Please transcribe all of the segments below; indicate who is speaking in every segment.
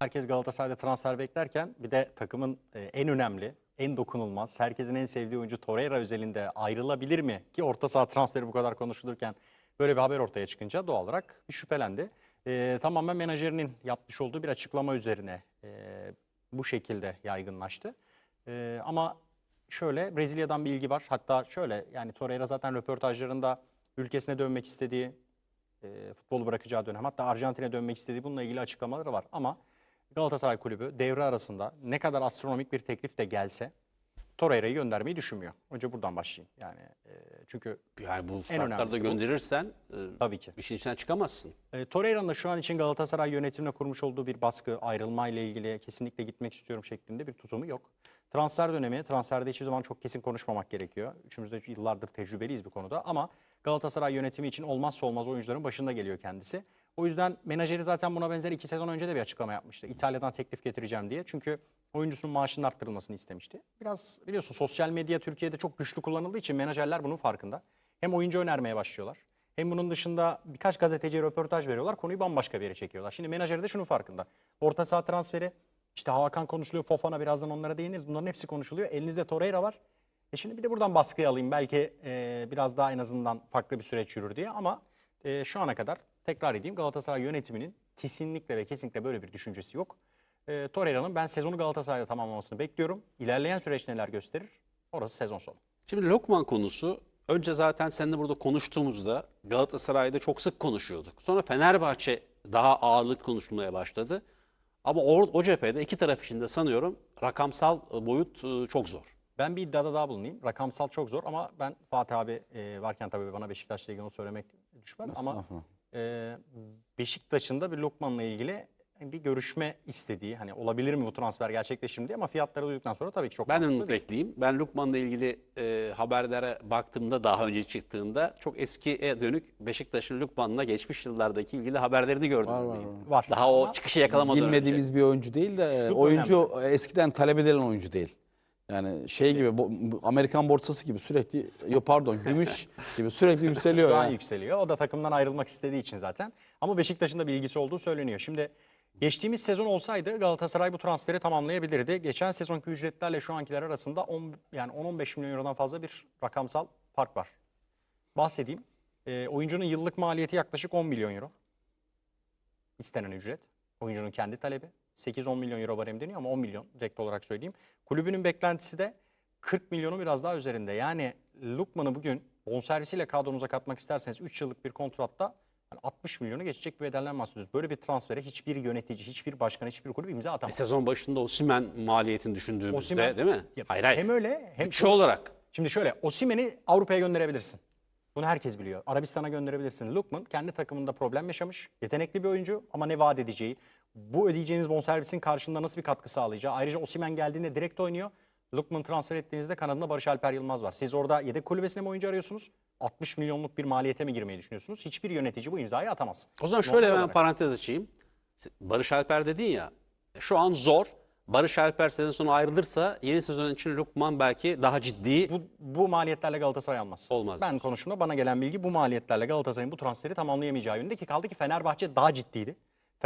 Speaker 1: Herkes Galatasaray'da transfer beklerken bir de takımın e, en önemli, en dokunulmaz, herkesin en sevdiği oyuncu Torreira özelinde ayrılabilir mi? Ki orta saha transferi bu kadar konuşulurken böyle bir haber ortaya çıkınca doğal olarak bir şüphelendi. E, tamamen menajerinin yapmış olduğu bir açıklama üzerine e, bu şekilde yaygınlaştı. E, ama şöyle Brezilya'dan bir ilgi var. Hatta şöyle yani Torreira zaten röportajlarında ülkesine dönmek istediği, e, futbolu bırakacağı dönem hatta Arjantin'e dönmek istediği bununla ilgili açıklamaları var. Ama Galatasaray Kulübü devre arasında ne kadar astronomik bir teklif de gelse Torreira'yı göndermeyi düşünmüyor. Önce buradan başlayayım. Yani e, çünkü
Speaker 2: Yani bu şartlarda gönderirsen e,
Speaker 1: tabii ki.
Speaker 2: işin içinden çıkamazsın.
Speaker 1: E, Torreira'nın da şu an için Galatasaray yönetimine kurmuş olduğu bir baskı, ayrılma ile ilgili kesinlikle gitmek istiyorum şeklinde bir tutumu yok. Transfer dönemi, transferde hiçbir zaman çok kesin konuşmamak gerekiyor. Üçümüz de yıllardır tecrübeliyiz bu konuda ama Galatasaray yönetimi için olmazsa olmaz oyuncuların başında geliyor kendisi. O yüzden menajeri zaten buna benzer iki sezon önce de bir açıklama yapmıştı. İtalya'dan teklif getireceğim diye. Çünkü oyuncusunun maaşının arttırılmasını istemişti. Biraz biliyorsun sosyal medya Türkiye'de çok güçlü kullanıldığı için menajerler bunun farkında. Hem oyuncu önermeye başlıyorlar. Hem bunun dışında birkaç gazeteciye röportaj veriyorlar. Konuyu bambaşka bir yere çekiyorlar. Şimdi menajeri de şunun farkında. Orta saha transferi, işte Hakan konuşuluyor, Fofana birazdan onlara değiniriz. Bunların hepsi konuşuluyor. Elinizde Torreira var. E şimdi bir de buradan baskıyı alayım. Belki e, biraz daha en azından farklı bir süreç yürür diye. Ama e, şu ana kadar tekrar edeyim Galatasaray yönetiminin kesinlikle ve kesinlikle böyle bir düşüncesi yok. E, Torreira'nın ben sezonu Galatasaray'da tamamlamasını bekliyorum. İlerleyen süreç neler gösterir? Orası sezon sonu.
Speaker 2: Şimdi Lokman konusu önce zaten seninle burada konuştuğumuzda Galatasaray'da çok sık konuşuyorduk. Sonra Fenerbahçe daha ağırlık konuşulmaya başladı. Ama or, o cephede iki taraf için de sanıyorum rakamsal boyut e, çok zor.
Speaker 1: Ben bir iddiada daha bulunayım. Rakamsal çok zor ama ben Fatih abi e, varken tabii bana Beşiktaş'la ilgili onu söylemek düşmez. Ama e, Beşiktaş'ın da bir Lokman'la ilgili bir görüşme istediği, hani olabilir mi bu transfer gerçekleşir mi diye ama fiyatları duyduktan sonra tabii ki çok
Speaker 2: Ben
Speaker 1: mantıklı
Speaker 2: not
Speaker 1: değil.
Speaker 2: ekleyeyim. Ben Lukman'la ilgili e, haberlere baktığımda daha önce çıktığında çok eskiye dönük Beşiktaş'ın Lukman'la geçmiş yıllardaki ilgili haberlerini gördüm.
Speaker 3: Var, var,
Speaker 2: diyeyim.
Speaker 3: var.
Speaker 1: Var.
Speaker 2: Daha o
Speaker 1: Ama
Speaker 2: çıkışı yakalamadan önce.
Speaker 3: Bilmediğimiz bir oyuncu değil de e,
Speaker 1: Şu
Speaker 3: oyuncu eskiden talep edilen oyuncu değil. Yani şey gibi bo- bu Amerikan borsası gibi sürekli yo pardon gümüş gibi sürekli yükseliyor.
Speaker 1: Şu an
Speaker 3: ya.
Speaker 1: yükseliyor. O da takımdan ayrılmak istediği için zaten. Ama Beşiktaş'ın da bir ilgisi olduğu söyleniyor. Şimdi geçtiğimiz sezon olsaydı Galatasaray bu transferi tamamlayabilirdi. Geçen sezonki ücretlerle şu ankiler arasında 10 yani 10-15 milyon eurodan fazla bir rakamsal fark var. Bahsedeyim. Ee, oyuncunun yıllık maliyeti yaklaşık 10 milyon euro. İstenen ücret. Oyuncunun kendi talebi. 8-10 milyon euro barem deniyor ama 10 milyon direkt olarak söyleyeyim. Kulübünün beklentisi de 40 milyonu biraz daha üzerinde. Yani Lukman'ı bugün bonservisiyle kadronuza katmak isterseniz 3 yıllık bir kontratta yani 60 milyonu geçecek bir bedelden bahsediyoruz. Böyle bir transfere hiçbir yönetici, hiçbir başkan, hiçbir kulüp imza
Speaker 2: E,
Speaker 1: atamaz.
Speaker 2: sezon başında Osimhen maliyetini düşündüğümüzde
Speaker 1: Osimhen-
Speaker 2: değil mi?
Speaker 1: Ya,
Speaker 2: Hayır hayır.
Speaker 1: Hem öyle hem
Speaker 2: Bütçe olarak.
Speaker 1: Şimdi şöyle Osimhen'i Avrupa'ya gönderebilirsin. Bunu herkes biliyor. Arabistan'a gönderebilirsin. Lukman kendi takımında problem yaşamış. Yetenekli bir oyuncu ama ne vaat edeceği, bu ödeyeceğiniz bonservisin karşılığında nasıl bir katkı sağlayacağı. Ayrıca Osimhen geldiğinde direkt oynuyor. Lukman transfer ettiğinizde kanadında Barış Alper Yılmaz var. Siz orada yedek kulübesine mi oyuncu arıyorsunuz? 60 milyonluk bir maliyete mi girmeyi düşünüyorsunuz? Hiçbir yönetici bu imzayı atamaz.
Speaker 2: O zaman şöyle hemen
Speaker 1: olarak.
Speaker 2: parantez açayım. Barış Alper dedin ya. Şu an zor. Barış Alper sezon sonu ayrılırsa yeni sezon için Lukman belki daha ciddi
Speaker 1: Bu, bu maliyetlerle Galatasaray almaz.
Speaker 2: Olmaz
Speaker 1: Ben konuşumda bana gelen bilgi bu maliyetlerle Galatasaray'ın bu transferi tamamlayamayacağı yönünde ki kaldı ki Fenerbahçe daha ciddiydi.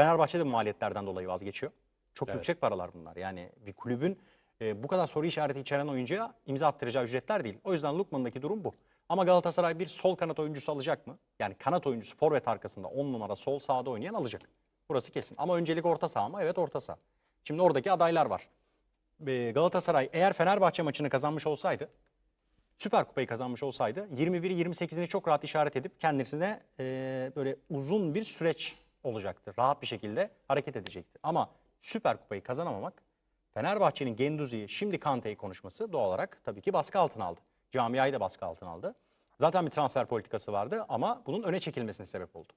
Speaker 1: Fenerbahçe de bu maliyetlerden dolayı vazgeçiyor. Çok yüksek paralar bunlar. Yani bir kulübün e, bu kadar soru işareti içeren oyuncuya imza attıracağı ücretler değil. O yüzden Lukman'daki durum bu. Ama Galatasaray bir sol kanat oyuncusu alacak mı? Yani kanat oyuncusu forvet arkasında 10 numara sol sağda oynayan alacak. Burası kesin. Ama öncelik orta saha mı? Evet orta saha. Şimdi oradaki adaylar var. E, Galatasaray eğer Fenerbahçe maçını kazanmış olsaydı Süper Kupayı kazanmış olsaydı 21-28'ini çok rahat işaret edip kendisine e, böyle uzun bir süreç olacaktı. Rahat bir şekilde hareket edecekti. Ama Süper Kupayı kazanamamak Fenerbahçe'nin Genduzi'yi şimdi Kante'yi konuşması doğal olarak tabii ki baskı altına aldı. Camiayı da baskı altına aldı. Zaten bir transfer politikası vardı ama bunun öne çekilmesine sebep oldu.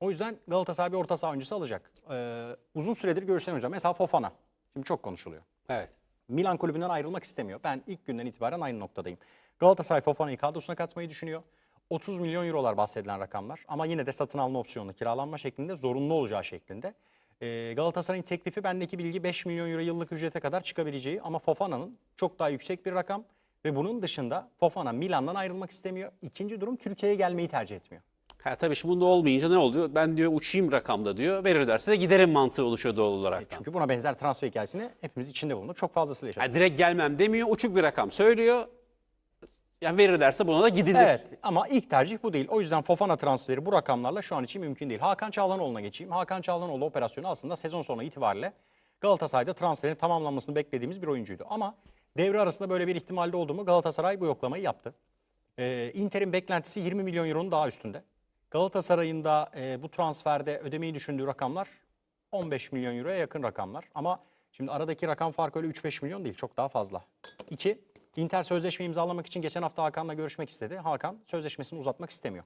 Speaker 1: O yüzden Galatasaray bir orta saha oyuncusu alacak. Ee, uzun süredir görüşemiyoruz. Mesela Fofana. Şimdi çok konuşuluyor.
Speaker 2: Evet.
Speaker 1: Milan kulübünden ayrılmak istemiyor. Ben ilk günden itibaren aynı noktadayım. Galatasaray Fofana'yı kadrosuna katmayı düşünüyor. 30 milyon eurolar bahsedilen rakamlar ama yine de satın alma opsiyonlu kiralanma şeklinde zorunlu olacağı şeklinde. Ee, Galatasaray'ın teklifi bendeki bilgi 5 milyon euro yıllık ücrete kadar çıkabileceği ama Fofana'nın çok daha yüksek bir rakam ve bunun dışında Fofana Milan'dan ayrılmak istemiyor. İkinci durum Türkiye'ye gelmeyi tercih etmiyor.
Speaker 2: Ha, tabii şimdi bunda olmayınca ne oluyor? Ben diyor uçayım rakamda diyor. Verirlerse de giderim mantığı oluşuyor doğal olarak.
Speaker 1: Çünkü buna benzer transfer hikayesini hepimiz içinde bulunduk. Çok fazlasıyla yaşadık.
Speaker 2: Ha, direkt gelmem demiyor. Uçuk bir rakam söylüyor. Yani verirlerse buna da gidilir.
Speaker 1: Evet ama ilk tercih bu değil. O yüzden Fofana transferi bu rakamlarla şu an için mümkün değil. Hakan Çağlanoğlu'na geçeyim. Hakan Çağlanoğlu operasyonu aslında sezon sonu itibariyle Galatasaray'da transferin tamamlanmasını beklediğimiz bir oyuncuydu. Ama devre arasında böyle bir ihtimalde oldu mu Galatasaray bu yoklamayı yaptı. Ee, Inter'in beklentisi 20 milyon euronun daha üstünde. Galatasaray'ın da e, bu transferde ödemeyi düşündüğü rakamlar 15 milyon euroya yakın rakamlar. Ama şimdi aradaki rakam farkı öyle 3-5 milyon değil çok daha fazla. İki, Inter sözleşme imzalamak için geçen hafta Hakan'la görüşmek istedi. Hakan sözleşmesini uzatmak istemiyor.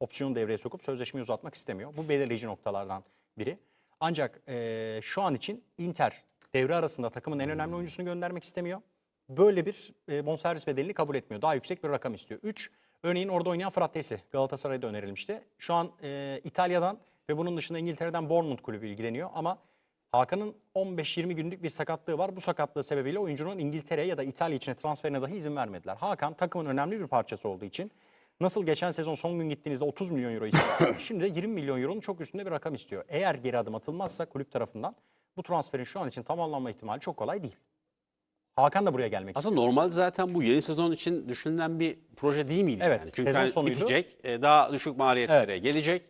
Speaker 1: Opsiyonu devreye sokup sözleşmeyi uzatmak istemiyor. Bu belirleyici noktalardan biri. Ancak e, şu an için Inter devre arasında takımın en önemli oyuncusunu göndermek istemiyor. Böyle bir e, bonservis bedelini kabul etmiyor. Daha yüksek bir rakam istiyor. 3. Örneğin orada oynayan Frattesi Galatasaray'da önerilmişti. Şu an e, İtalya'dan ve bunun dışında İngiltere'den Bournemouth kulübü ilgileniyor ama Hakan'ın 15-20 günlük bir sakatlığı var. Bu sakatlığı sebebiyle oyuncunun İngiltere ya da İtalya içine transferine dahi izin vermediler. Hakan takımın önemli bir parçası olduğu için nasıl geçen sezon son gün gittiğinizde 30 milyon euro istiyor. Şimdi de 20 milyon euronun çok üstünde bir rakam istiyor. Eğer geri adım atılmazsa kulüp tarafından bu transferin şu an için tamamlanma ihtimali çok kolay değil. Hakan da buraya gelmek istiyor.
Speaker 2: Aslında normalde zaten bu yeni sezon için düşünülen bir proje değil miydi?
Speaker 1: Evet,
Speaker 2: yani? Çünkü
Speaker 1: sezon
Speaker 2: hani
Speaker 1: sonuydu.
Speaker 2: bitecek, e, daha düşük maliyetlere gelecek.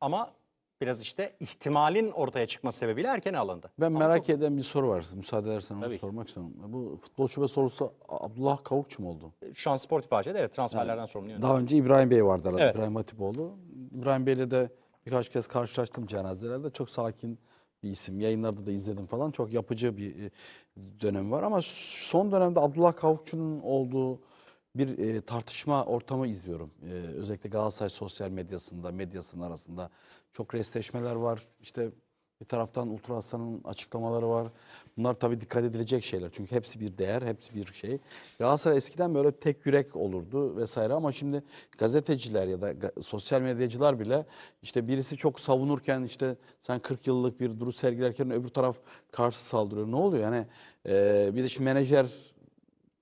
Speaker 1: Ama biraz işte ihtimalin ortaya çıkması sebebiyle erken alındı.
Speaker 3: Ben
Speaker 1: Ama
Speaker 3: merak
Speaker 1: çok-
Speaker 3: eden bir soru var. Müsaade edersen onu
Speaker 2: Tabii
Speaker 3: sormak istiyorum. Bu futbol şube sorusu Abdullah Kavukçu mu oldu?
Speaker 1: Şu an Sportif AC'de evet transferlerden sorumlu yönetim.
Speaker 3: Daha önce İbrahim Bey vardı arada.
Speaker 1: Evet.
Speaker 3: İbrahim Hatipoğlu. İbrahim Bey'le de birkaç kez karşılaştım cenazelerde. Çok sakin bir isim. Yayınlarda da izledim falan. Çok yapıcı bir e, dönemi var ama son dönemde Abdullah Kavukçu'nun olduğu bir e, tartışma ortamı izliyorum. E, özellikle Galatasaray sosyal medyasında, medyasının arasında çok restleşmeler var. İşte bir taraftan Ultra Hasan'ın açıklamaları var. Bunlar tabii dikkat edilecek şeyler. Çünkü hepsi bir değer, hepsi bir şey. Galatasaray eskiden böyle tek yürek olurdu vesaire ama şimdi gazeteciler ya da sosyal medyacılar bile işte birisi çok savunurken işte sen 40 yıllık bir duruş sergilerken öbür taraf karşı saldırıyor. Ne oluyor? Yani e, bir de şimdi menajer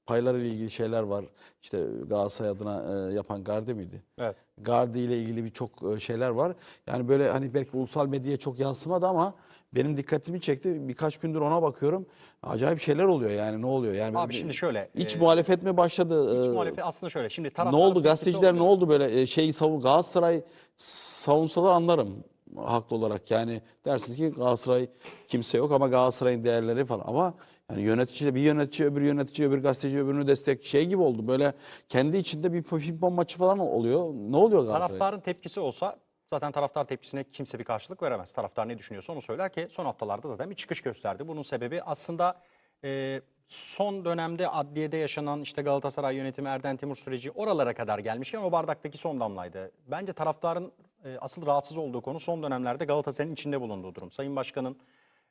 Speaker 3: payları ile ilgili şeyler var. İşte Galatasaray adına e, yapan Garde miydi?
Speaker 1: Evet.
Speaker 3: Gardi ile ilgili birçok e, şeyler var. Yani böyle hani belki ulusal medyaya çok yansımadı ama benim dikkatimi çekti. Birkaç gündür ona bakıyorum. Acayip şeyler oluyor yani ne oluyor? Yani
Speaker 1: Abi şimdi şöyle,
Speaker 3: iç
Speaker 1: e,
Speaker 3: muhalefet mi başladı?
Speaker 1: İç
Speaker 3: Ee,
Speaker 1: muhalefet aslında şöyle. Şimdi
Speaker 3: ne oldu? Gazeteciler ne
Speaker 1: oluyor.
Speaker 3: oldu böyle e, şeyi savun Galatasaray savunsalar anlarım haklı olarak. Yani dersiniz ki Galatasaray kimse yok ama Galatasaray'ın değerleri falan ama yani yönetici bir yönetici öbür yönetici öbür gazeteci öbürünü destek şey gibi oldu. Böyle kendi içinde bir pimpon maçı falan oluyor. Ne oluyor Galatasaray?
Speaker 1: Taraftarın tepkisi olsa zaten taraftar tepkisine kimse bir karşılık veremez. Taraftar ne düşünüyorsa onu söyler ki son haftalarda zaten bir çıkış gösterdi. Bunun sebebi aslında e, son dönemde adliyede yaşanan işte Galatasaray yönetimi Erden Timur süreci oralara kadar gelmişken o bardaktaki son damlaydı. Bence taraftarın e, asıl rahatsız olduğu konu son dönemlerde Galatasaray'ın içinde bulunduğu durum. Sayın Başkan'ın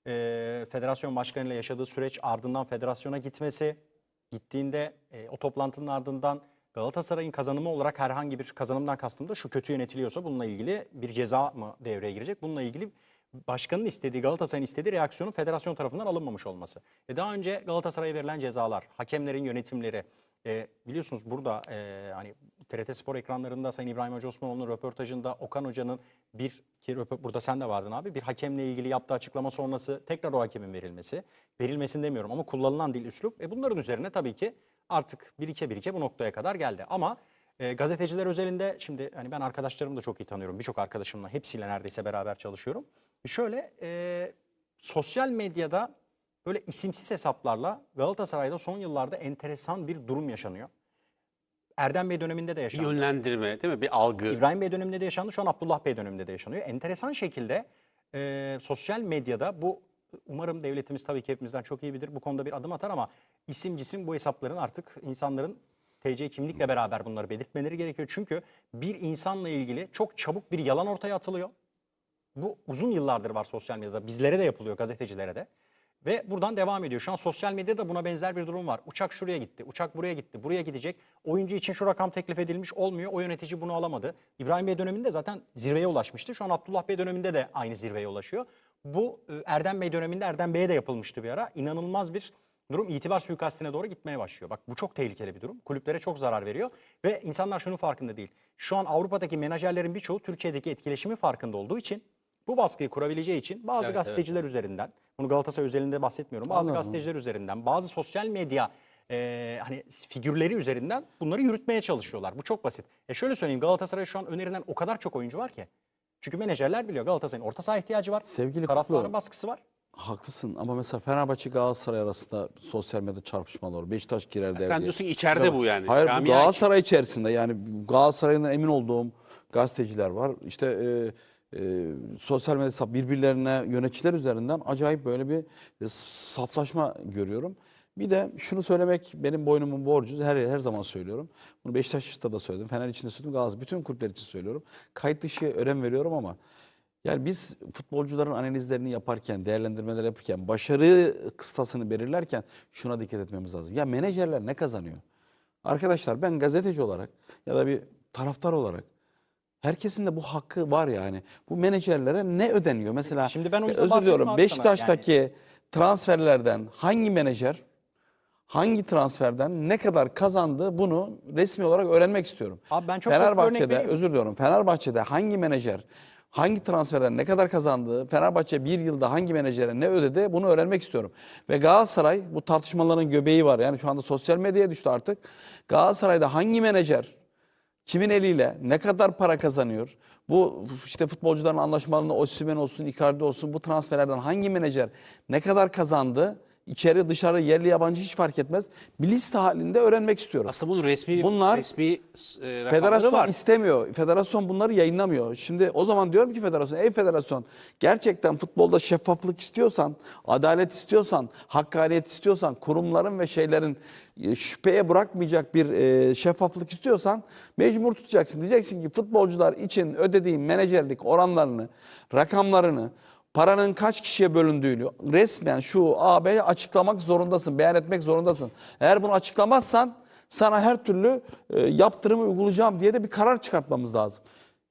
Speaker 1: e, federasyon başkanıyla yaşadığı süreç ardından federasyona gitmesi, gittiğinde e, o toplantının ardından Galatasaray'ın kazanımı olarak herhangi bir kazanımdan kastım da şu kötü yönetiliyorsa bununla ilgili bir ceza mı devreye girecek? Bununla ilgili başkanın istediği, Galatasaray'ın istediği reaksiyonun federasyon tarafından alınmamış olması. E daha önce Galatasaray'a verilen cezalar, hakemlerin yönetimleri, e, biliyorsunuz burada e, hani TRT Spor ekranlarında Sayın İbrahim Hoca Osmanoğlu'nun röportajında Okan Hoca'nın bir ki burada sen de vardın abi bir hakemle ilgili yaptığı açıklama sonrası tekrar o hakemin verilmesi. Verilmesini demiyorum ama kullanılan dil üslup. E bunların üzerine tabii ki artık birike birike bu noktaya kadar geldi. Ama e, gazeteciler özelinde şimdi hani ben arkadaşlarımı da çok iyi tanıyorum. Birçok arkadaşımla hepsiyle neredeyse beraber çalışıyorum. Şöyle e, sosyal medyada böyle isimsiz hesaplarla Galatasaray'da son yıllarda enteresan bir durum yaşanıyor. Erdem Bey döneminde de
Speaker 2: Bir
Speaker 1: yaşandı.
Speaker 2: yönlendirme değil mi? Bir algı.
Speaker 1: İbrahim Bey döneminde de yaşandı. Şu an Abdullah Bey döneminde de yaşanıyor. Enteresan şekilde e, sosyal medyada bu umarım devletimiz tabii ki hepimizden çok iyi bilir. Bu konuda bir adım atar ama isim cisim bu hesapların artık insanların TC kimlikle beraber bunları belirtmeleri gerekiyor. Çünkü bir insanla ilgili çok çabuk bir yalan ortaya atılıyor. Bu uzun yıllardır var sosyal medyada. Bizlere de yapılıyor, gazetecilere de. Ve buradan devam ediyor. Şu an sosyal medyada buna benzer bir durum var. Uçak şuraya gitti, uçak buraya gitti, buraya gidecek. Oyuncu için şu rakam teklif edilmiş olmuyor. O yönetici bunu alamadı. İbrahim Bey döneminde zaten zirveye ulaşmıştı. Şu an Abdullah Bey döneminde de aynı zirveye ulaşıyor. Bu e, Erdem Bey döneminde Erdem Bey'e de yapılmıştı bir ara. İnanılmaz bir durum itibar suikastine doğru gitmeye başlıyor. Bak bu çok tehlikeli bir durum. Kulüplere çok zarar veriyor ve insanlar şunun farkında değil. Şu an Avrupa'daki menajerlerin birçoğu Türkiye'deki etkileşimi farkında olduğu için bu baskıyı kurabileceği için bazı
Speaker 2: Evet,
Speaker 1: gazeteciler üzerinden, bunu Galatasaray özelinde bahsetmiyorum, bazı
Speaker 3: Anladım.
Speaker 1: gazeteciler üzerinden, bazı sosyal medya e, hani figürleri üzerinden bunları yürütmeye çalışıyorlar. Bu çok basit. E şöyle söyleyeyim Galatasaray şu an önerilen o kadar çok oyuncu var ki. Çünkü menajerler biliyor Galatasaray'ın orta saha ihtiyacı var.
Speaker 3: Sevgili
Speaker 1: Taraftarın
Speaker 3: Kutlu,
Speaker 1: baskısı var.
Speaker 3: Haklısın ama mesela Fenerbahçe Galatasaray arasında sosyal medya çarpışmalar olur. Beşiktaş girer devreye.
Speaker 2: Sen diyorsun içeride bu yani.
Speaker 3: Hayır bu Galatasaray içerisinde yani Galatasaray'dan emin olduğum gazeteciler var. İşte e, e, sosyal medya hesap- birbirlerine yöneticiler üzerinden acayip böyle bir e, saflaşma görüyorum. Bir de şunu söylemek benim boynumun borcu. Her her zaman söylüyorum. Bunu Beşiktaş'ta da söyledim. Fener için de söyledim. Galatasaray bütün kulüpler için söylüyorum. Kayıt dışı önem veriyorum ama yani biz futbolcuların analizlerini yaparken, değerlendirmeler yaparken, başarı kıstasını belirlerken şuna dikkat etmemiz lazım. Ya menajerler ne kazanıyor? Arkadaşlar ben gazeteci olarak ya da bir taraftar olarak herkesin de bu hakkı var yani. Bu menajerlere ne ödeniyor? Mesela
Speaker 1: Şimdi ben o yüzden
Speaker 3: özür diliyorum. Beşiktaş'taki transferlerden hangi menajer hangi transferden ne kadar kazandı bunu resmi olarak öğrenmek istiyorum.
Speaker 1: Abi ben çok
Speaker 3: Fenerbahçe'de özür diliyorum. Fenerbahçe'de hangi menajer hangi transferden ne kadar kazandı? Fenerbahçe bir yılda hangi menajere ne ödedi? Bunu öğrenmek istiyorum. Ve Galatasaray bu tartışmaların göbeği var. Yani şu anda sosyal medyaya düştü artık. Galatasaray'da hangi menajer kimin eliyle ne kadar para kazanıyor? Bu işte futbolcuların anlaşmalarında Osimhen olsun, Icardi olsun bu transferlerden hangi menajer ne kadar kazandı? İçeri dışarı yerli yabancı hiç fark etmez. Bir liste halinde öğrenmek istiyorum.
Speaker 2: Aslında bunun resmi
Speaker 3: Bunlar
Speaker 2: resmi e,
Speaker 3: Federasyon
Speaker 2: var.
Speaker 3: istemiyor. Federasyon bunları yayınlamıyor. Şimdi o zaman diyorum ki federasyon, ey federasyon gerçekten futbolda şeffaflık istiyorsan, adalet istiyorsan, hakkaniyet istiyorsan, kurumların ve şeylerin e, şüpheye bırakmayacak bir e, şeffaflık istiyorsan mecbur tutacaksın. Diyeceksin ki futbolcular için ödediğin menajerlik oranlarını, rakamlarını, paranın kaç kişiye bölündüğünü resmen şu AB'ye açıklamak zorundasın, beyan etmek zorundasın. Eğer bunu açıklamazsan sana her türlü e, yaptırımı uygulayacağım diye de bir karar çıkartmamız lazım.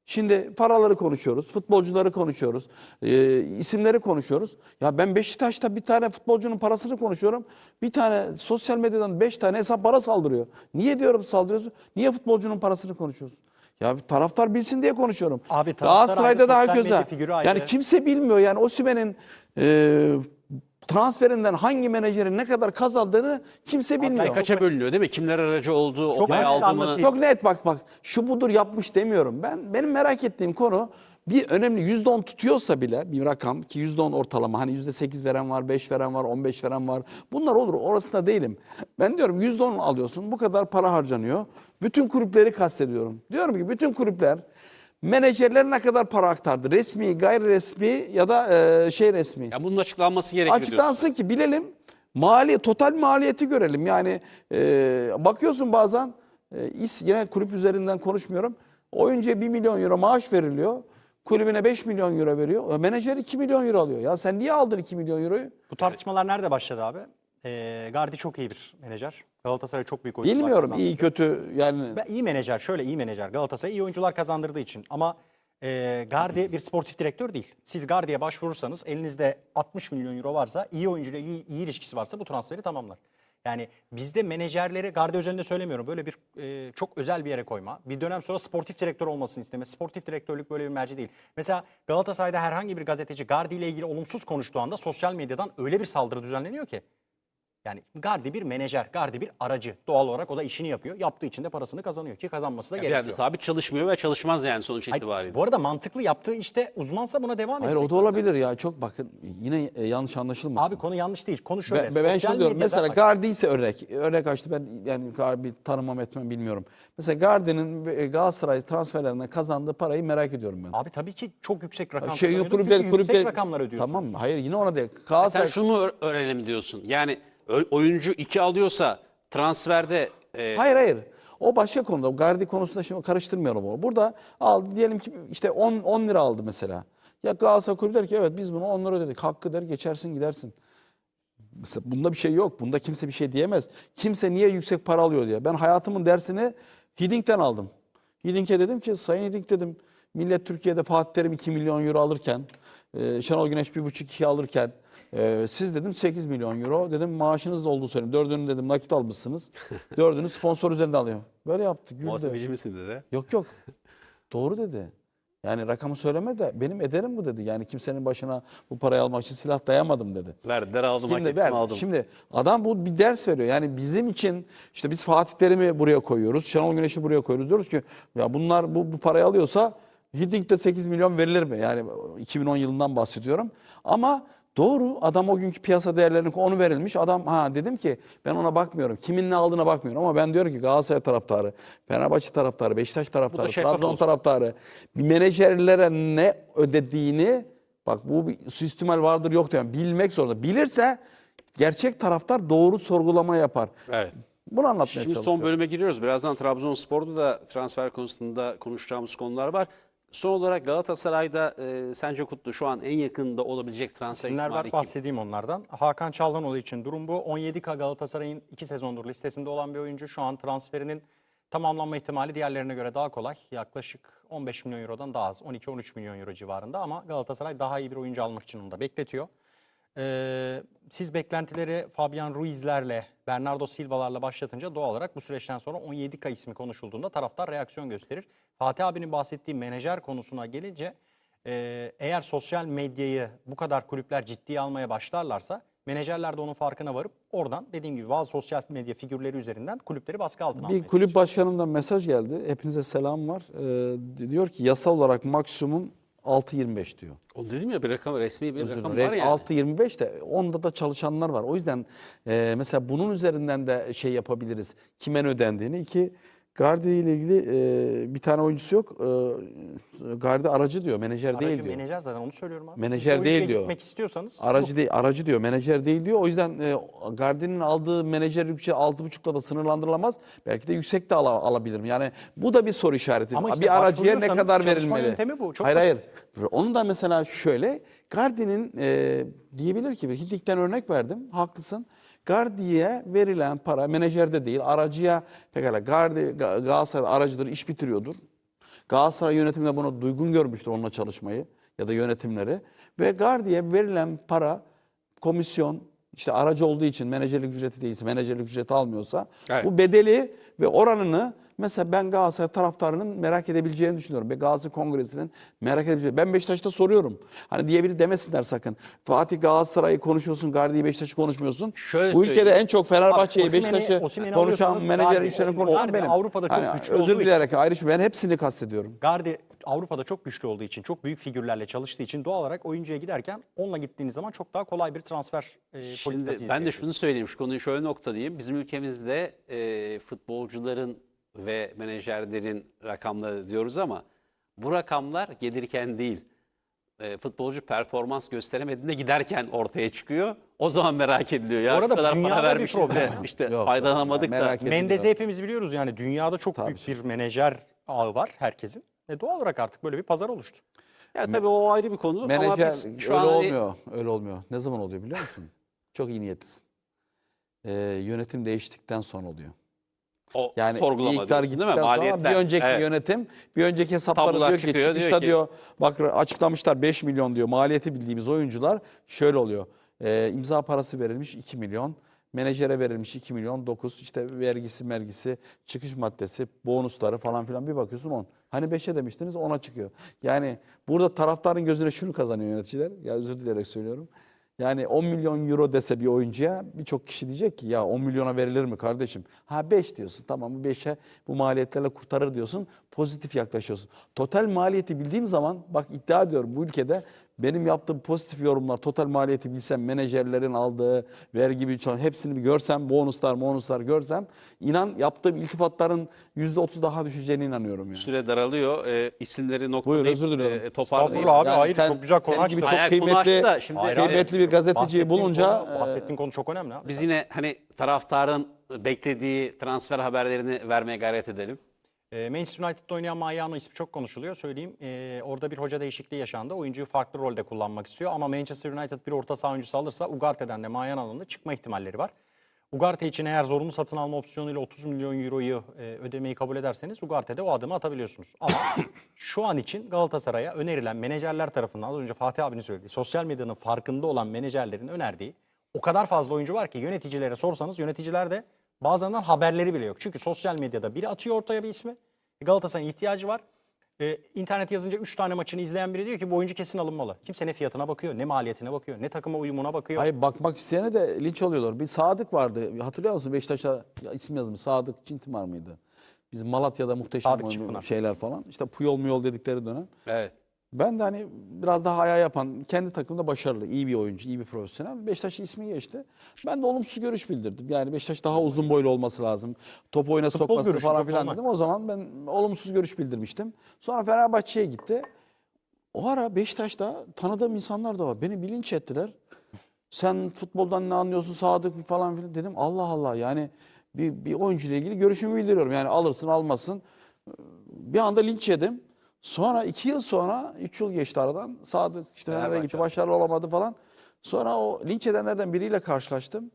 Speaker 3: Şimdi paraları konuşuyoruz, futbolcuları konuşuyoruz, e, isimleri konuşuyoruz. Ya ben Beşiktaş'ta bir tane futbolcunun parasını konuşuyorum. Bir tane sosyal medyadan beş tane hesap para saldırıyor. Niye diyorum saldırıyorsun? Niye futbolcunun parasını konuşuyorsun? Ya bir taraftar bilsin diye konuşuyorum.
Speaker 1: Abi taraftar
Speaker 3: Galatasaray'da
Speaker 1: ayrı,
Speaker 3: daha
Speaker 1: sosyal medya
Speaker 3: köze.
Speaker 1: figürü ayrı.
Speaker 3: Yani kimse bilmiyor yani Osimhen'in e, transferinden hangi menajerin ne kadar kazandığını kimse bilmiyor.
Speaker 2: Ay, kaça bölünüyor değil mi? Kimler aracı oldu,
Speaker 1: Çok
Speaker 2: o pay
Speaker 1: basit
Speaker 2: aldı mı?
Speaker 1: anlatayım.
Speaker 3: Çok net bak bak şu budur yapmış demiyorum. Ben benim merak ettiğim konu bir önemli %10 tutuyorsa bile bir rakam ki %10 ortalama hani %8 veren var, 5 veren var, 15 veren var. Bunlar olur orasında değilim. Ben diyorum %10 alıyorsun bu kadar para harcanıyor. Bütün kulüpleri kastediyorum. Diyorum ki bütün kulüpler menajerler ne kadar para aktardı? Resmi, gayri resmi ya da e, şey resmi.
Speaker 2: Ya bunun açıklanması gerekiyor diyorsun.
Speaker 3: Açıklansın ki bilelim. Mali, total maliyeti görelim. Yani e, bakıyorsun bazen e, is, yine kulüp üzerinden konuşmuyorum. Oyuncuya 1 milyon euro maaş veriliyor. Kulübüne 5 milyon euro veriyor. Menajer 2 milyon euro alıyor. Ya sen niye aldın 2 milyon euroyu?
Speaker 1: Bu tartışmalar nerede başladı abi? Ee, Gardi çok iyi bir menajer. Galatasaray çok büyük oyuncular
Speaker 3: Bilmiyorum
Speaker 1: kazandırdı.
Speaker 3: iyi kötü yani.
Speaker 1: Ben iyi menajer, şöyle iyi menajer. Galatasaray iyi oyuncular kazandırdığı için. Ama e, Gardi bir sportif direktör değil. Siz Gardi'ye başvurursanız elinizde 60 milyon euro varsa, iyi oyuncuyla iyi, iyi ilişkisi varsa bu transferi tamamlar. Yani bizde menajerleri Gardi özelinde söylemiyorum. Böyle bir e, çok özel bir yere koyma. Bir dönem sonra sportif direktör olmasını isteme. Sportif direktörlük böyle bir merci değil. Mesela Galatasaray'da herhangi bir gazeteci Gardi ile ilgili olumsuz konuştuğu anda sosyal medyadan öyle bir saldırı düzenleniyor ki. Yani Gardi bir menajer, Gardi bir aracı. Doğal olarak o da işini yapıyor. Yaptığı için de parasını kazanıyor ki kazanması da
Speaker 2: Bir
Speaker 1: gerekiyor.
Speaker 2: yerde sabit çalışmıyor ve çalışmaz yani sonuç
Speaker 1: Hayır,
Speaker 2: itibariyle.
Speaker 1: bu arada mantıklı yaptığı işte uzmansa buna devam
Speaker 3: Hayır
Speaker 1: edecek.
Speaker 3: o da
Speaker 1: zaten.
Speaker 3: olabilir ya. Çok bakın yine e, yanlış anlaşılmasın.
Speaker 1: Abi konu yanlış değil. Konu şöyle.
Speaker 3: Ben, ben şunu diyorum. Mesela
Speaker 1: bak,
Speaker 3: Gardi ise örnek. Örnek açtı. Ben yani Gardi tanımam etmem bilmiyorum. Mesela Gardi'nin e, Galatasaray transferlerine kazandığı parayı merak ediyorum ben.
Speaker 1: Abi tabii ki çok yüksek rakam
Speaker 3: şey kulüpler kulüpler
Speaker 1: yüksek rakamlar ödüyorsunuz.
Speaker 3: Tamam hayır yine ona değil.
Speaker 2: Sen
Speaker 3: Galatasaray
Speaker 2: şunu mu ö- öğrenelim diyorsun? Yani oyuncu 2 alıyorsa transferde e,
Speaker 3: Hayır hayır. O başka konuda. Gardi konusunda şimdi karıştırmıyorum onu. Burada aldı diyelim ki işte 10 10 lira aldı mesela. Ya Galatasaray kulübü der ki evet biz bunu 10 lira ödedik. Hakkı der geçersin gidersin. Mesela bunda bir şey yok. Bunda kimse bir şey diyemez. Kimse niye yüksek para alıyor diye. Ben hayatımın dersini Hidding'den aldım. Hidding'e dedim ki Sayın Hiddink dedim millet Türkiye'de Fatih Terim 2 milyon euro alırken, e, Şenol Güneş 1,5-2 alırken Ee, siz dedim 8 milyon euro dedim maaşınız olduğu söyleyeyim. Dördünü dedim nakit almışsınız. Dördünü sponsor üzerinden alıyor. Böyle yaptı güldü.
Speaker 2: Muhasebeci misin dedi.
Speaker 3: Yok yok. Doğru dedi. Yani rakamı söyleme de benim ederim bu dedi. Yani kimsenin başına bu parayı almak için silah dayamadım dedi.
Speaker 2: Verdiler aldım
Speaker 3: Şimdi, ver,
Speaker 2: aldım.
Speaker 3: şimdi adam bu bir ders veriyor. Yani bizim için işte biz Fatih Terim'i buraya koyuyoruz. Şenol Güneş'i buraya koyuyoruz. Diyoruz ki ya bunlar bu, bu parayı alıyorsa Hidding'de 8 milyon verilir mi? Yani 2010 yılından bahsediyorum. Ama doğru adam o günkü piyasa değerlerini onu verilmiş. Adam ha dedim ki ben ona bakmıyorum. Kimin ne aldığına bakmıyorum ama ben diyorum ki Galatasaray taraftarı, Fenerbahçe taraftarı, Beşiktaş taraftarı, Trabzon
Speaker 2: olsun.
Speaker 3: taraftarı menajerlere ne ödediğini bak bu bir suistimal vardır yok diyorum. Bilmek zorunda. Bilirse gerçek taraftar doğru sorgulama yapar.
Speaker 2: Evet.
Speaker 3: Bunu anlatmaya
Speaker 2: Şimdi
Speaker 3: çalışıyorum.
Speaker 2: son bölüme giriyoruz. Birazdan Trabzonspor'da da transfer konusunda konuşacağımız konular var. Son olarak Galatasaray'da e, sence Kutlu şu an en yakında olabilecek transfer
Speaker 1: İsimler
Speaker 2: ihtimali
Speaker 1: var
Speaker 2: kim?
Speaker 1: bahsedeyim onlardan. Hakan Çalhanoğlu için durum bu. 17K Galatasaray'ın 2 sezondur listesinde olan bir oyuncu. Şu an transferinin tamamlanma ihtimali diğerlerine göre daha kolay. Yaklaşık 15 milyon eurodan daha az. 12-13 milyon euro civarında ama Galatasaray daha iyi bir oyuncu almak için onu da bekletiyor. Ee, siz beklentileri Fabian Ruiz'lerle, Bernardo Silva'larla başlatınca doğal olarak bu süreçten sonra 17K ismi konuşulduğunda taraftar reaksiyon gösterir. Fatih abinin bahsettiği menajer konusuna gelince ee, eğer sosyal medyayı bu kadar kulüpler ciddiye almaya başlarlarsa menajerler de onun farkına varıp oradan dediğim gibi bazı sosyal medya figürleri üzerinden kulüpleri baskı altına almaya
Speaker 3: Bir kulüp başkanından mesaj geldi. Hepinize selam var. Ee, diyor ki yasal olarak maksimum 6.25 diyor.
Speaker 2: O dedim ya bir rakam resmi bir
Speaker 3: Özür
Speaker 2: rakam var yani.
Speaker 3: 6.25 de onda da çalışanlar var. O yüzden e, mesela bunun üzerinden de şey yapabiliriz. Kimen ödendiğini. İki Gardi ile ilgili e, bir tane oyuncusu yok. E, Gardi aracı diyor, menajer değil
Speaker 1: Aracı
Speaker 3: diyor.
Speaker 1: menajer zaten onu söylüyorum abi.
Speaker 3: Menajer
Speaker 1: Siz
Speaker 3: değil diyor.
Speaker 1: gitmek istiyorsanız
Speaker 3: Aracı değil, aracı diyor, menajer değil diyor. O yüzden e, Gardi'nin aldığı menajer yükçe 6.5'la da sınırlandırılamaz. Belki de yüksek de ala- alabilirim. Yani bu da bir soru işareti.
Speaker 1: Ama işte
Speaker 3: bir aracıya ne kadar verilmeli?
Speaker 1: yöntemi bu. Çok
Speaker 3: hayır
Speaker 1: basit.
Speaker 3: hayır. Onu da mesela şöyle, Gardi'nin e, diyebilir ki, Hidik'ten örnek verdim, haklısın. Gardi'ye verilen para menajerde değil, aracıya pekala Gardi Ga- Galatasaray aracıdır, iş bitiriyordur. Galatasaray yönetimi de bunu duygun görmüştür onunla çalışmayı ya da yönetimleri. Ve Gardi'ye verilen para, komisyon, işte aracı olduğu için menajerlik ücreti değilse, menajerlik ücreti almıyorsa
Speaker 2: Evet.
Speaker 3: bu bedeli ve oranını mesela ben Galatasaray taraftarının merak edebileceğini düşünüyorum. Ve Galatasaray Kongresi'nin merak edebileceğini. Ben Beşiktaş'ta soruyorum. Hani diyebilir demesinler sakın. Fatih Galatasaray'ı konuşuyorsun, Gardi'yi Beşiktaş'ı konuşmuyorsun.
Speaker 2: Şöyle
Speaker 3: Bu ülkede en çok Fenerbahçe'yi, Beşiktaş'ı konuşan, menajer işlerini konuşan benim.
Speaker 1: Avrupa'da çok
Speaker 3: Hani
Speaker 1: güçlü
Speaker 3: Özür dileyerek ayrı ben hepsini kastediyorum.
Speaker 1: Gardi Avrupa'da çok güçlü olduğu için, çok büyük figürlerle çalıştığı için doğal olarak oyuncuya giderken onunla gittiğiniz zaman çok daha kolay bir transfer e, politikası
Speaker 2: Şimdi ben de şunu söyleyeyim, şu konuyu şöyle noktalayayım. Bizim ülkemizde e, futbolcuların ve menajerlerin rakamları diyoruz ama bu rakamlar gelirken değil, e, futbolcu performans gösteremediğinde giderken ortaya çıkıyor. O zaman merak ediliyor. Ya
Speaker 1: arada
Speaker 2: kadar para vermişiz de işte
Speaker 3: Yok,
Speaker 2: faydalanamadık
Speaker 3: yok.
Speaker 2: da.
Speaker 1: Mendez'i hepimiz biliyoruz yani dünyada çok
Speaker 3: Tabii
Speaker 1: büyük bir menajer ağı var herkesin. E doğal olarak artık böyle bir pazar oluştu.
Speaker 2: Ya tabii o ayrı bir konu ama
Speaker 3: Menajer
Speaker 2: biz şu
Speaker 3: öyle
Speaker 2: an
Speaker 3: olmuyor. Öyle olmuyor. Ne zaman oluyor biliyor musun? Çok iyi niyetlisin. Ee, yönetim değiştikten sonra oluyor.
Speaker 2: O
Speaker 3: Yani
Speaker 2: sorgulama diyorsun, değil mi?
Speaker 3: sonra
Speaker 2: Maliyetler.
Speaker 3: bir önceki
Speaker 2: Evet.
Speaker 3: yönetim bir önceki hesapları
Speaker 2: Tablolar
Speaker 3: diyor ki
Speaker 2: çıkıyor, diyor
Speaker 3: çıkışta
Speaker 2: ki-
Speaker 3: diyor bak açıklamışlar 5 milyon diyor maliyeti bildiğimiz oyuncular şöyle oluyor. Ee, imza parası verilmiş 2 milyon. Menajere verilmiş 2 milyon 9 işte vergisi mergisi çıkış maddesi bonusları falan filan bir bakıyorsun 10. Hani 5'e demiştiniz 10'a çıkıyor. Yani burada taraftarın gözüne şunu kazanıyor yöneticiler. Ya özür dileyerek söylüyorum. Yani 10 milyon euro dese bir oyuncuya birçok kişi diyecek ki ya 10 milyona verilir mi kardeşim? Ha 5 diyorsun tamam bu 5'e bu maliyetlerle kurtarır diyorsun. Pozitif yaklaşıyorsun. Total maliyeti bildiğim zaman bak iddia ediyorum bu ülkede benim yaptığım pozitif yorumlar total maliyeti bilsem menajerlerin aldığı vergi bir hepsini bir görsem bonuslar bonuslar görsem inan yaptığım iltifatların %30 daha düşeceğine inanıyorum yani.
Speaker 2: Süre daralıyor. E, isimleri noktalayıp
Speaker 3: Buyur, özür diliyorum.
Speaker 2: e, toparlayayım.
Speaker 1: Estağfurullah abi
Speaker 3: Yani
Speaker 1: hayır
Speaker 3: sen-
Speaker 1: çok güzel konu açtın.
Speaker 3: çok
Speaker 2: Hayır,
Speaker 3: kıymetli,
Speaker 2: da şimdi-
Speaker 1: Hayır, hayır.
Speaker 3: kıymetli bir gazeteciyi bulunca
Speaker 1: konu, bahsettiğin konu çok önemli abi.
Speaker 2: Biz yine hani taraftarın beklediği transfer haberlerini vermeye gayret edelim.
Speaker 1: E, Manchester United'da oynayan Mariano ismi çok konuşuluyor. Söyleyeyim e, orada bir hoca değişikliği yaşandı. Oyuncuyu farklı rolde kullanmak istiyor. Ama Manchester United bir orta saha oyuncusu alırsa Ugarte'den de Mariano'dan da çıkma ihtimalleri var. Ugarte için eğer zorunlu satın alma opsiyonuyla 30 milyon euroyu e, ödemeyi kabul ederseniz Ugarte'de o adımı atabiliyorsunuz. Ama şu an için Galatasaray'a önerilen menajerler tarafından az önce Fatih abinin söylediği sosyal medyanın farkında olan menajerlerin önerdiği o kadar fazla oyuncu var ki yöneticilere sorsanız yöneticiler de bazenler haberleri bile yok. Çünkü sosyal medyada biri atıyor ortaya bir ismi. Galatasaray'ın ihtiyacı var. Ee, internet yazınca 3 tane maçını izleyen biri diyor ki bu oyuncu kesin alınmalı. Kimse ne fiyatına bakıyor, ne maliyetine bakıyor, ne takıma uyumuna bakıyor.
Speaker 3: Hayır bakmak isteyene de linç oluyorlar. Bir Sadık vardı. Hatırlıyor musun? Beşiktaş'a ya isim yazmış. Sadık Çintimar mıydı? Bizim Malatya'da muhteşem
Speaker 1: Sadık
Speaker 3: oyun-
Speaker 1: Çiftpınar.
Speaker 3: şeyler falan. İşte Puyol Muyol dedikleri dönem.
Speaker 2: Evet.
Speaker 3: Ben de hani biraz daha ayağı yapan, kendi takımda başarılı, iyi bir oyuncu, iyi bir profesyonel. Beşiktaş'ın ismi geçti. Ben de olumsuz görüş bildirdim. Yani Beşiktaş daha uzun boylu olması lazım. Top oyuna
Speaker 1: Futbol
Speaker 3: sokması
Speaker 1: görüşü
Speaker 3: falan filan dedim. O zaman ben olumsuz görüş bildirmiştim. Sonra Fenerbahçe'ye gitti. O ara Beşiktaş'ta tanıdığım insanlar da var. Beni bilinç ettiler. Sen futboldan ne anlıyorsun Sadık falan filan dedim. Allah Allah yani bir, bir oyuncu ile ilgili görüşümü bildiriyorum. Yani alırsın almasın. Bir anda linç yedim. Sonra iki yıl sonra, üç yıl geçti aradan. Sadık işte nereye
Speaker 2: Fenerbahçe
Speaker 3: gitti,
Speaker 2: aldı.
Speaker 3: başarılı olamadı falan. Sonra o linç edenlerden biriyle karşılaştım.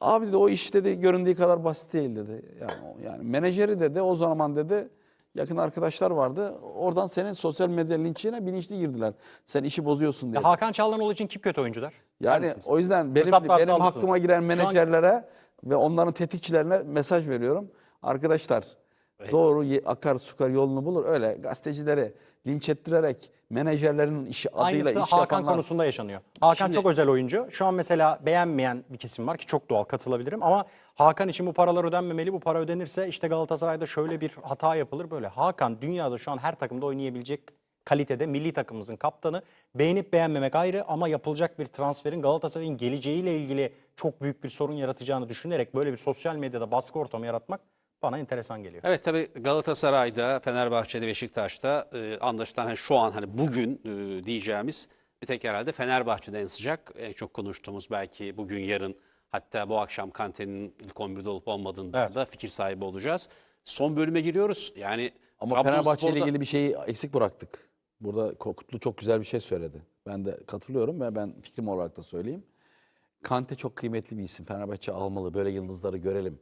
Speaker 3: Abi dedi o iş dedi göründüğü kadar basit değil dedi. Yani, yani menajeri dedi o zaman dedi yakın arkadaşlar vardı. Oradan senin sosyal medya linçine bilinçli girdiler. Sen işi bozuyorsun diye.
Speaker 1: Ya Hakan Çalhanoğlu için kim kötü oyuncu der?
Speaker 3: Yani o yüzden benim,
Speaker 1: Fırsat varsa
Speaker 3: benim
Speaker 1: alırsınız.
Speaker 3: hakkıma giren menajerlere ve onların tetikçilerine mesaj veriyorum. Arkadaşlar doğru akar sukar yolunu bulur. Öyle gazetecileri linç ettirerek menajerlerin işi adıyla
Speaker 1: Aynısı
Speaker 3: iş
Speaker 1: Hakan
Speaker 3: yapanlar.
Speaker 1: konusunda yaşanıyor. Hakan
Speaker 2: Şimdi-
Speaker 1: çok özel oyuncu. Şu an mesela beğenmeyen bir kesim var ki çok doğal katılabilirim ama Hakan için bu paralar ödenmemeli. Bu para ödenirse işte Galatasaray'da şöyle bir hata yapılır böyle. Hakan dünyada şu an her takımda oynayabilecek kalitede milli takımımızın kaptanı. Beğenip beğenmemek ayrı ama yapılacak bir transferin Galatasaray'ın geleceğiyle ilgili çok büyük bir sorun yaratacağını düşünerek böyle bir sosyal medyada baskı ortamı yaratmak bana enteresan geliyor.
Speaker 2: Evet tabii Galatasaray'da, Fenerbahçe'de, Beşiktaş'ta e, anlaşılan hani şu an hani bugün e, diyeceğimiz bir tek herhalde Fenerbahçe'de en sıcak. En çok konuştuğumuz belki bugün yarın hatta bu akşam Kante'nin ilk 11'de olup olmadığında
Speaker 1: Evet.
Speaker 2: da fikir sahibi olacağız. Son bölüme giriyoruz. Yani
Speaker 3: Ama Fenerbahçe ile ilgili bir şeyi eksik bıraktık. Burada Kutlu çok güzel bir şey söyledi. Ben de katılıyorum ve ben fikrim olarak da söyleyeyim. Kante çok kıymetli bir isim. Fenerbahçe almalı. Böyle yıldızları görelim.